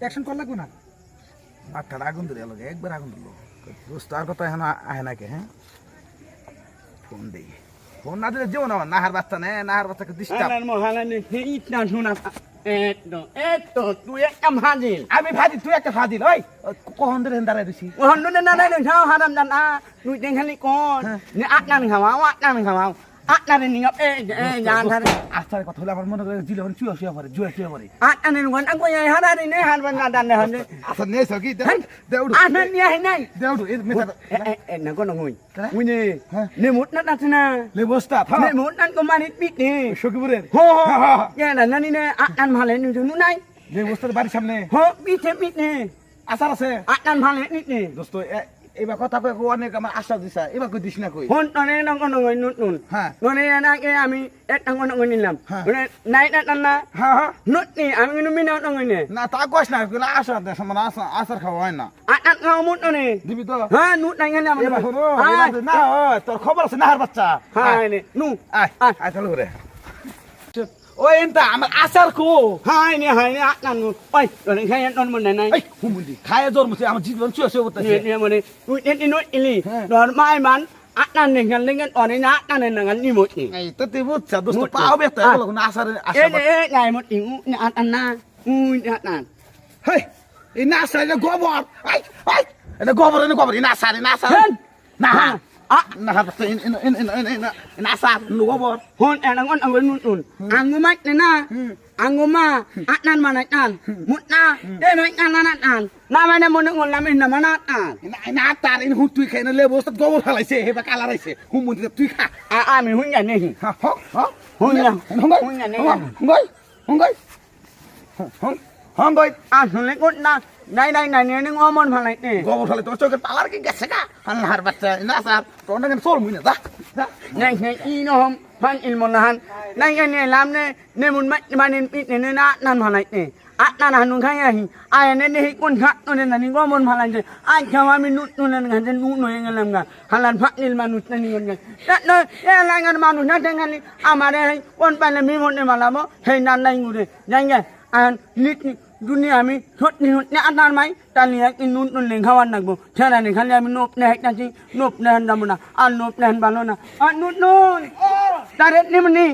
Action কর লাগবে না মাথাটা আগুন ধরে এলো একবার আগুন দিল দোস্ত আর কথা এখন আহে নাকি হ্যাঁ ফোন দেই ফোন না দিলে যেও না নাহার বাচ্চা নে নাহার বাচ্চাকে ডিস্টার্ব. আমি ভাজি তুই একটা ভাজিল ওই কখন ধরে দাঁড়াই দিছি Oh, nu na na na na sao haram dan a. Nu ding hali kon. Ni at eh eh yan thar. আস্তার কথা হলে আমার মনে করে জিলে হন চুয়া শুয়ে পড়ে জুয়া han. আচ্ছা নে সকি দেউড়ু At nan ni hai nai. দেউড়ু এই মেটা Eh eh eh na ko na ngui. Kala? Ngui ni. Ha? Ni mut na na na. লে বস্তা থা Ni mut nan ko manit bit ni. সকিপুরের Ho ho. Ya na na ni ne at nan phale ni nu nai. লে বস্তার বাড়ির সামনে Ho bit bit ni. আসার আছে nan phale ni ni. দোস্ত এ- এবার কথা কয়ে অনেক আমার আশা দিছা। এবার কই দিস না কই? হন তনে নং কোন নং নুন নুন। ฮะ ননে না আমি এক নং নং নিলাম। হ্যাঁ। ননে নাই না না না। হ্যাঁ হ্যাঁ। নুট নি আমি নু মিনা নং নে। না তা কস না কিন্তু আশা দেশ মানে আশা আশার খাওয়া হয় না। আট আট গাও মুট ননে। দিবি তো? হ্যাঁ নুট নাই এবার শোনো এবার তো- না ওই, তোর খবর আছে নাহার বাচ্চা। হ্যাঁ নে নু আয়। আয়। চলো রে ওই এনতা আমার আশার কো। হাই নে হাই নে আট নু ওই ননে খাই নন মন নাই। এই হুমুন্দি খায় জোর মুছে আমার জীবন চুয়ে চুয়ে করতেছে। নে নে মনে নুট নে নুট ইলি। হ্যাঁ। দর মাই মান আট নান নে গান লেঙ্গন অনে না আট নান নে গান নি নি এই তো তুই বুঝছ দোস্ত মুত- পাও বেতা। এগুলো কোনো আশার আশা এ নে নাই মুট ইউ নে আট না উ আট নান। হেই এই না এটা গোবর। আই আই এটা গোবর এটা গোবর এই না এই না হেন! না আ আশা গোবর hon en angon nun nun ango mat na na ango ma at nan manat nan mut na de mai nan nan nan na mai na mon ngon lamin na manat nan না না তার এই হুঁ তুই খাই না Livo গোবর ফেলাইছে হেবা কালার আইছে হুমুন্দি তুই খা a a mi hun ya ne hi হ্যাঁ হ্যাঁ হ্যাঁ Hung ya. হুঙ্গই Hung ya ne হুঙ্গই ya. হুঙ্গই হুঙ্গই হুঙ্গই a sun le nai nai ne ngo mon phalai ne গোবর ফেলাই তোর চোখের পালার কি গেছে না আল্লাহর বাচ্চা না স্যার তোর না কেন চল মুই না যা যা nai ne i no hom phan il mon han nai ga ne lam ne ne mun mat manin pit ne na nan phalai ne at nan han nun khai ya hi a ne ne hi kun khat no ne na ni ngo mon phalai ne a chawa mi nut nun ne ga nu no yang lam ga halan phat nil manut na ni ngon ga na no ya la ngan manut na tengan ni amare hai dunia আমি সত্যি সত্যি আটার মাই এক নুন নুন লেং খাওয়ান নাকবো। ঠেলা নি খালি আমি নোপ নে হেক নাচি নোপ নে যাব দামনা আর নোপ নে ভালো না। আর নুন নুন! তারে নিমনি।